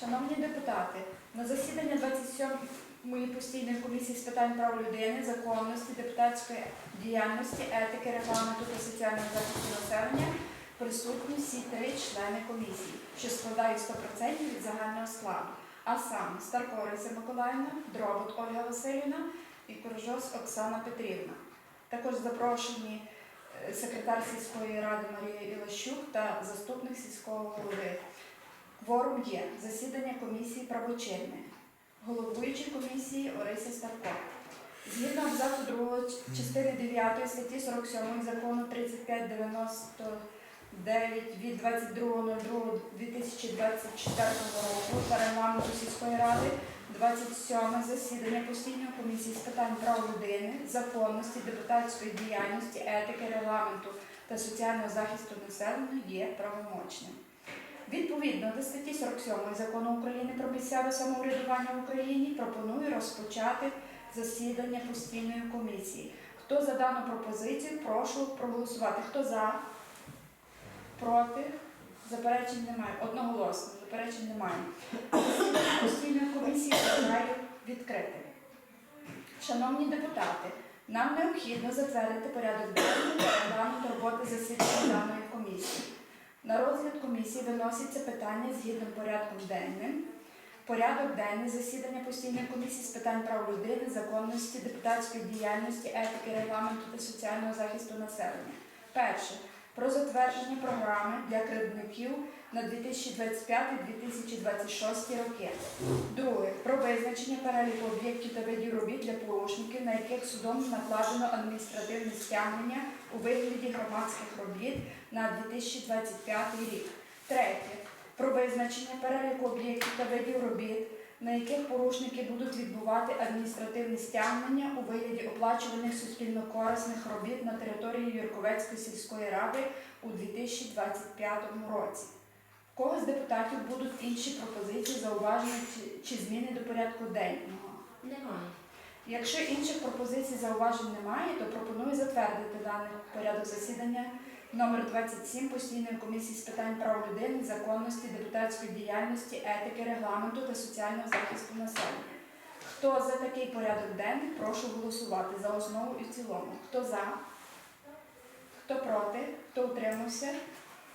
Шановні депутати, на засідання 27-ї постійної комісії з питань прав людини, законності, депутатської діяльності, етики, регламенту та соціального захисту населення присутні всі три члени комісії, що складають 100% від загального складу. А саме Старко Орися Миколаївна, Дробот Ольга Васильівна і Коржос Оксана Петрівна. Також запрошені е, секретар сільської ради Марія Ілащук та заступник сільського голови. Кворум є. Засідання комісії правочинне. Головуючий комісії Орися Старко. Згідно абзацу 2 частини 9 статті 47 закону 3599 від 22.02.2024 року та регламенту сільської ради 27 засідання постійної комісії з питань прав людини, законності, депутатської діяльності, етики, регламенту та соціального захисту населення є правомочним. Відповідно до статті 47 закону України про місцеве самоврядування в Україні пропоную розпочати засідання постійної комісії. Хто за дану пропозицію, прошу проголосувати. Хто за? Проти? Заперечень немає. Одноголосно. Заперечень немає. Засідання постійної комісії вважаю відкритим. Шановні депутати, нам необхідно затвердити порядок денний та роботи засідання даної комісії. На розгляд комісії виносяться питання згідно порядком денним. Порядок денний засідання постійної комісії з питань прав людини, законності, депутатської діяльності, етики, регламенту та соціального захисту населення. Перше. Про затвердження програми для кредитників на 2025-2026 роки. Друге. Про визначення переліку об'єктів та видів робіт для порушників, на яких судом накладено адміністративне стягнення у вигляді громадських робіт на 2025 рік. Третє. Про визначення переліку об'єктів та видів робіт, на яких порушники будуть відбувати адміністративне стягнення у вигляді оплачуваних суспільно-корисних робіт на території Юрковецької сільської ради у 2025 році. В кого з депутатів будуть інші пропозиції, зауваження чи зміни до порядку денного? Немає. Якщо інших пропозицій зауважень немає, то пропоную затвердити даний порядок засідання номер 27 постійної комісії з питань прав людини, законності, депутатської діяльності, етики, регламенту та соціального захисту населення. Хто за такий порядок денний, прошу голосувати за основу і в цілому. Хто за? Хто проти? Хто утримався?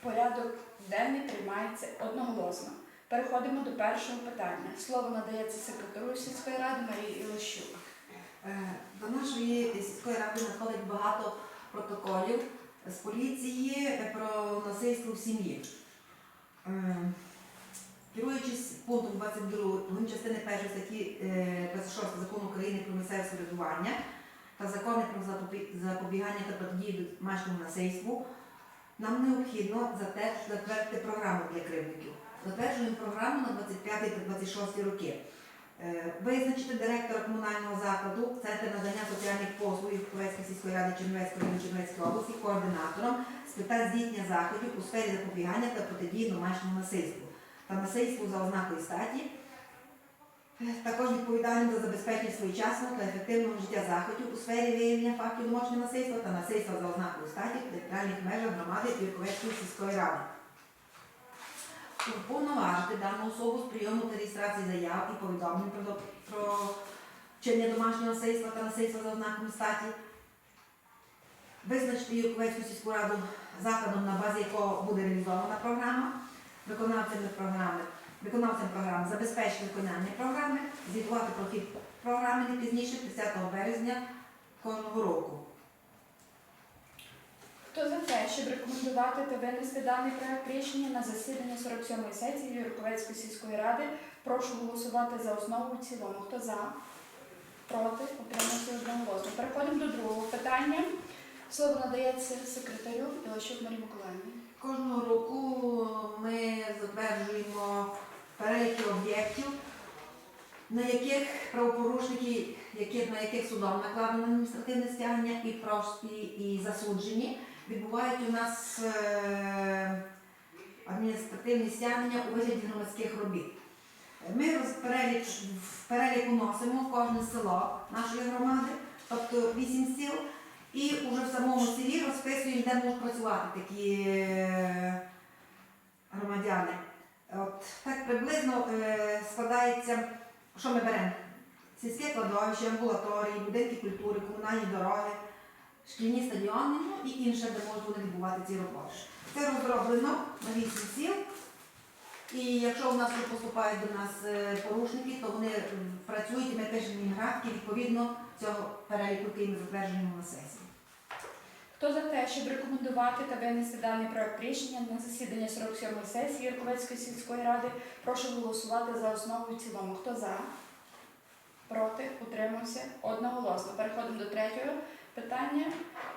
Порядок денний приймається одноголосно. Переходимо до першого питання. Слово надається секретарю сільської ради Марії Ілощук. Е, До нашої сільської ради надходить багато протоколів з поліції е, про насильство в сім'ї. Е, Керуючись пунктом 22 частини 1 статті е, 26 закону України про місцеве самоврядування та закони про запобігання та протидії домашньому насильству, нам необхідно затвердити програму для кривдників. Затверджуємо програму на 25 та 26 роки. Е, Визначити директора комунального закладу Центр надання соціальних послуг Ковецької сільської ради Чернівецької району Чернівецької області координатором з питань здійснення заходів у сфері запобігання та протидії домашньому насильству та насильству за ознакою статі. Е, Також відповідальним за забезпечення своєчасного та ефективного життя заходів у сфері виявлення фактів домашнього насильства та насильства за ознакою статі в територіальних межах громади Вірковецької сільської ради. Уповноважити дану особу з прийому та реєстрації заяв і повідомлень про, про вчинення домашнього насильства та насильства за ознаками статі. Визначити Юрковецьку сільську раду закладом, на базі якого буде реалізована програма, виконавцями програми, виконавцем програми забезпечити виконання програми, звітувати хід програми не пізніше 30 березня кожного року. Хто за те, щоб рекомендувати та винести даний проект рішення на засідання 47-ї сесії Юрковецької сільської ради, прошу голосувати за основу в цілому. Хто за? Проти? Утримався одноголосно. Переходимо до другого питання. Слово надається секретарю Ілощук Марії Миколаївні. Кожного року ми затверджуємо переліки об'єктів, на яких правопорушники, які, на яких судом накладено адміністративне стягнення і, прос- і, і засуджені, відбувають у нас е, адміністративні стягнення у вигляді громадських робіт. Ми перелік, в перелік уносимо в кожне село нашої громади, тобто вісім сіл, і вже в самому селі розписуємо, де можуть працювати такі е, громадяни. От так приблизно е, складається, що ми беремо? Сільське кладовище, амбулаторії, будинки культури, комунальні дороги, шкільні стадіони ну, і інше, де можуть вони відбувати ці роботи. Це розроблено на 8 сіл. І якщо у нас поступають до нас е, порушники, то вони працюють і ми пишемо графіки відповідно цього переліку, який ми затверджуємо на сесії. Хто за те, щоб рекомендувати та винести даний проект рішення на засідання 47-ї сесії Ірковецької сільської ради, прошу голосувати за основу і цілому. Хто за? Проти? Утримався? Одноголосно. Переходимо до третього питання.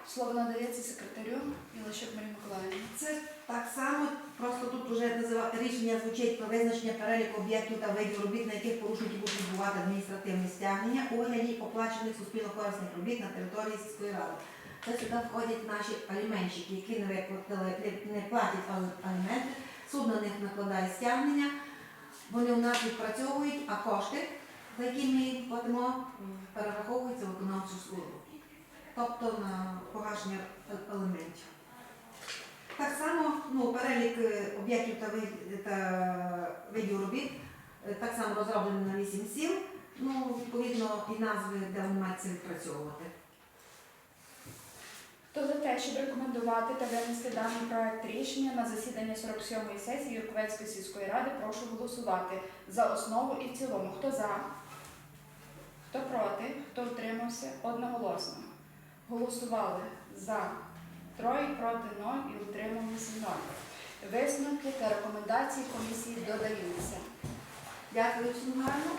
Слово надається секретарю Ілощук Марії Миколаївні. Це так само, просто тут вже рішення звучить про визначення переліку об'єктів та видів робіт, на яких порушники будуть відбувати адміністративні стягнення у вигляді оплачених суспільно-корисних робіт на території сільської ради. Це сюди входять наші аліменщики, які не виплатили, не- платять аліменти, суд на них накладає стягнення, вони у нас відпрацьовують, а кошти, за які ми платимо, перераховуються в виконавчу службу. Тобто на погашення е- аліментів. Так само ну, перелік е, об'єктів та, та видів робіт е, так само розроблений на 8 сіл. Ну, відповідно, і назви, де вони мають це відпрацьовувати. Хто за те, щоб рекомендувати та винести даний проект рішення на засідання 47-ї сесії Юрковецької сільської ради, прошу голосувати за основу і в цілому. Хто за? Хто проти? Хто утримався? Одноголосно. Голосували за троє, проти ноль і утрималися ноль. Висновки та рекомендації комісії додаються. Дякую, всім гарно.